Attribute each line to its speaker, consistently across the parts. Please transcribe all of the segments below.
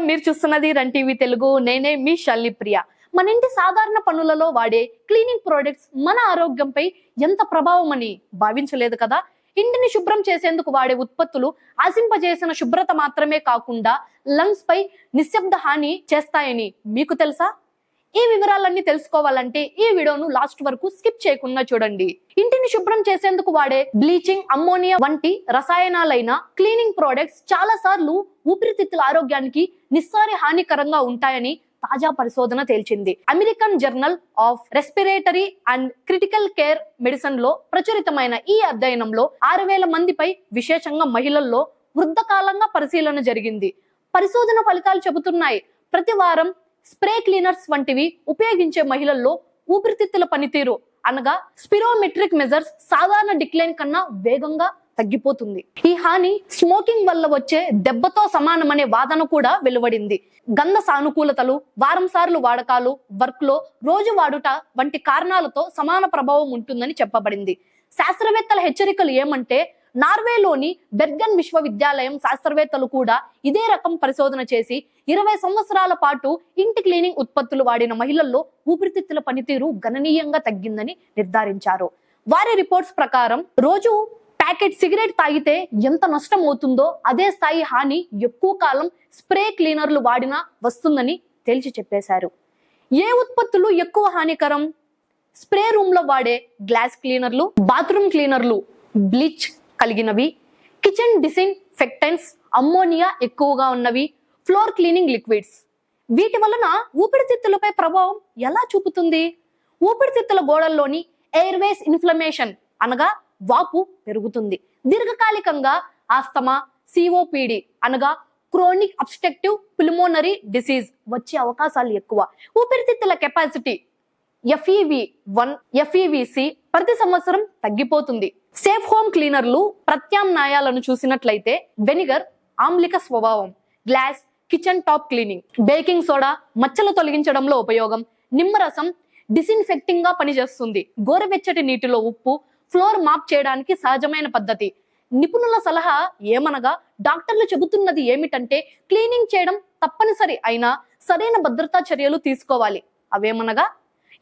Speaker 1: నమస్కారం మీరు చూస్తున్నది రన్ టీవీ తెలుగు. నేనే మీ షల్లి ప్రియ. మన ఇంటి సాధారణ పనులలో వాడే క్లీనింగ్ ప్రోడక్ట్స్ మన ఆరోగ్యంపై ఎంత ప్రభావం అని భావించలేదు కదా? ఇంటిని శుభ్రం చేసేందుకు వాడే ఉత్పత్తులు ఆశింపజేసిన శుభ్రత మాత్రమే కాకుండా లంగ్స్ పై నిశ్శబ్ద హాని చేస్తాయని మీకు తెలుసా? ఈ వివరాలన్నీ తెలుసుకోవాలంటే ఈ వీడియోను లాస్ట్ వరకు స్కిప్ చేయకుండా చూడండి. ఇంటిని శుభ్రం చేసేందుకు వాడే బ్లీచింగ్ అమ్మోనియా వంటి రసాయనాలైన క్లీనింగ్ ప్రోడక్ట్స్ చాలా సార్లు ఊపిరితిత్తుల ఆరోగ్యానికి నిస్సారి హానికరంగా ఉంటాయని తాజా పరిశోధన తేల్చింది. American journal of respiratory and critical care మెడిసిన్లో ప్రచురితమైన ఈ అధ్యయనంలో ఆరు వేల మందిపై విశేషంగా మహిళల్లో వృద్ధకాలంగా పరిశీలన జరిగింది. పరిశోధన ఫలితాలు చెబుతున్నాయి. ప్రతి వారం స్ప్రే క్లీనర్స్ వంటివి ఉపయోగించే మహిళల్లో ఊపిరితిత్తుల పనితీరు అనగా స్పిరోమెట్రిక్ మెజర్స్ సాధారణ డిక్లైన్ కన్నా వేగంగా తగ్గిపోతుంది. ఈ హాని స్మోకింగ్ వల్ల వచ్చే దెబ్బతో సమానమనే వాదన కూడా వెలువడింది. గంధ సానుకూలతలు వారం సార్లు వాడకాలు వర్క్లో రోజు వాడుట వంటి కారణాలతో సమాన ప్రభావం ఉంటుందని చెప్పబడింది. శాస్త్రవేత్తల హెచ్చరికలు ఏమంటే నార్వేలోని బెర్గన్ విశ్వవిద్యాలయం శాస్త్రవేత్తలు కూడా ఇదే రకం పరిశోధన చేసి ఇరవై సంవత్సరాల పాటు ఇంటి క్లీనింగ్ ఉత్పత్తులు వాడిన మహిళల్లో ఊపిరితిత్తుల పనితీరు గణనీయంగా తగ్గిందని నిర్ధారించారు. వారి రిపోర్ట్స్ ప్రకారం రోజు ప్యాకెట్ సిగరెట్ తాగితే ఎంత నష్టం అవుతుందో అదే స్థాయి హాని ఎక్కువ కాలం స్ప్రే క్లీనర్లు వాడినా వస్తుందని తేల్చి చెప్పేశారు. ఏ ఉత్పత్తులు ఎక్కువ హానికరం? స్ప్రే రూమ్లో వాడే గ్లాస్ క్లీనర్లు బాత్రూమ్ క్లీనర్లు బ్లీచ్ కలిగినవి. కిచెన్ డిసిన్ఫెక్టెంట్స్ అమ్మోనియా ఎక్కువగా ఉన్నవి. ఫ్లోర్ క్లీనింగ్ లిక్విడ్స్ వీటి వలన ఊపిరితిత్తులపై ప్రభావం ఎలా చూపుతుంది? ఊపిరితిత్తుల గోడల్లోని ఎయిర్వేస్ ఇన్ఫ్లమేషన్ అనగా వాపు పెరుగుతుంది. దీర్ఘకాలికంగా ఆస్తమా సిఓపిడి అనగా క్రోనిక్ అబ్స్ట్రక్టివ్ పిల్మోనరీ డిసీజ్ వచ్చే అవకాశాలు ఎక్కువ. ఊపిరితిత్తుల కెపాసిటీ ఎఫ్ఈవి వన్ ఎఫ్ఈవిసి ప్రతి సంవత్సరం తగ్గిపోతుంది. సేఫ్ హోమ్ క్లీనర్లు ప్రత్యామ్నాయాలను చూసినట్లయితే వెనిగర్ ఆమ్లిక స్వభావం glass kitchen top cleaning baking soda మచ్చలు తొలగించడంలో ఉపయోగం నిమ్మరసం డిసిన్ఫెక్టింగ్గా పనిచేస్తుంది. గోరువెచ్చటి నీటిలో ఉప్పు ఫ్లోర్ మాప్ చేయడానికి సహజమైన పద్ధతి. నిపుణుల సలహా ఏమనగా డాక్టర్లు చెబుతున్నది ఏమిటంటే క్లీనింగ్ చేయడం తప్పనిసరి అయినా సరైన భద్రతా చర్యలు తీసుకోవాలి. అవేమనగా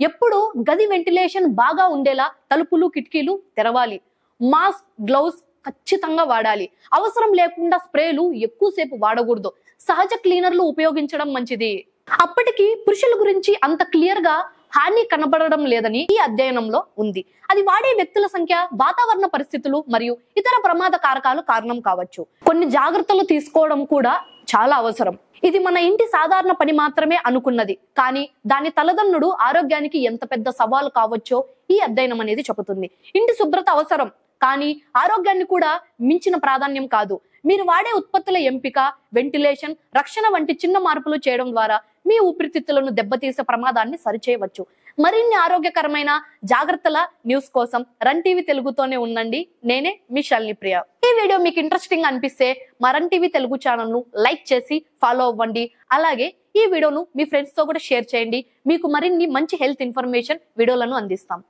Speaker 1: ఎప్పుడు గది వెంటిలేషన్ బాగా ఉండేలా తలుపులు కిటికీలు తెరవాలి. మాస్క్ గ్లౌస్ ఖచ్చితంగా వాడాలి. అవసరం లేకుండా స్ప్రేలు ఎక్కువసేపు వాడకూడదు. సహజ క్లీనర్లు ఉపయోగించడం మంచిది. అప్పటికి పురుషుల గురించి అంత క్లియర్గా హాని కనబడడం లేదని ఈ అధ్యయనంలో ఉంది. అది వాడే వ్యక్తుల సంఖ్య వాతావరణ పరిస్థితులు మరియు ఇతర ప్రమాద కారకాలు కారణం కావచ్చు. కొన్ని జాగ్రత్తలు తీసుకోవడం కూడా చాలా అవసరం. ఇది మన ఇంటి సాధారణ పని మాత్రమే అనుకున్నది. కానీ దాని తలదన్నుడు ఆరోగ్యానికి ఎంత పెద్ద సవాలు కావచ్చో ఈ అధ్యయనం అనేది చెబుతుంది. ఇంటి శుభ్రత అవసరం కానీ ఆరోగ్యాన్ని కూడా మించిన ప్రాధాన్యం కాదు. మీరు వాడే ఉత్పత్తుల ఎంపిక వెంటిలేషన్ రక్షణ వంటి చిన్న మార్పులు చేయడం ద్వారా మీ ఊపిరితిత్తులను దెబ్బతీసే ప్రమాదాన్ని సరిచేయవచ్చు. మరిన్ని ఆరోగ్యకరమైన జాగ్రత్తల న్యూస్ కోసం రన్ టీవీ తెలుగుతోనే ఉండండి. నేనే మీ షల్ని ప్రియ. వీడియో మీకు ఇంట్రెస్టింగ్ అనిపిస్తే మరన్ టీవీ తెలుగు ఛానల్ను లైక్ చేసి ఫాలో అవ్వండి. అలాగే ఈ వీడియోను మీ ఫ్రెండ్స్తో కూడా షేర్ చేయండి. మీకు మరిన్ని మంచి హెల్త్ ఇన్ఫర్మేషన్ వీడియోలను అందిస్తాం.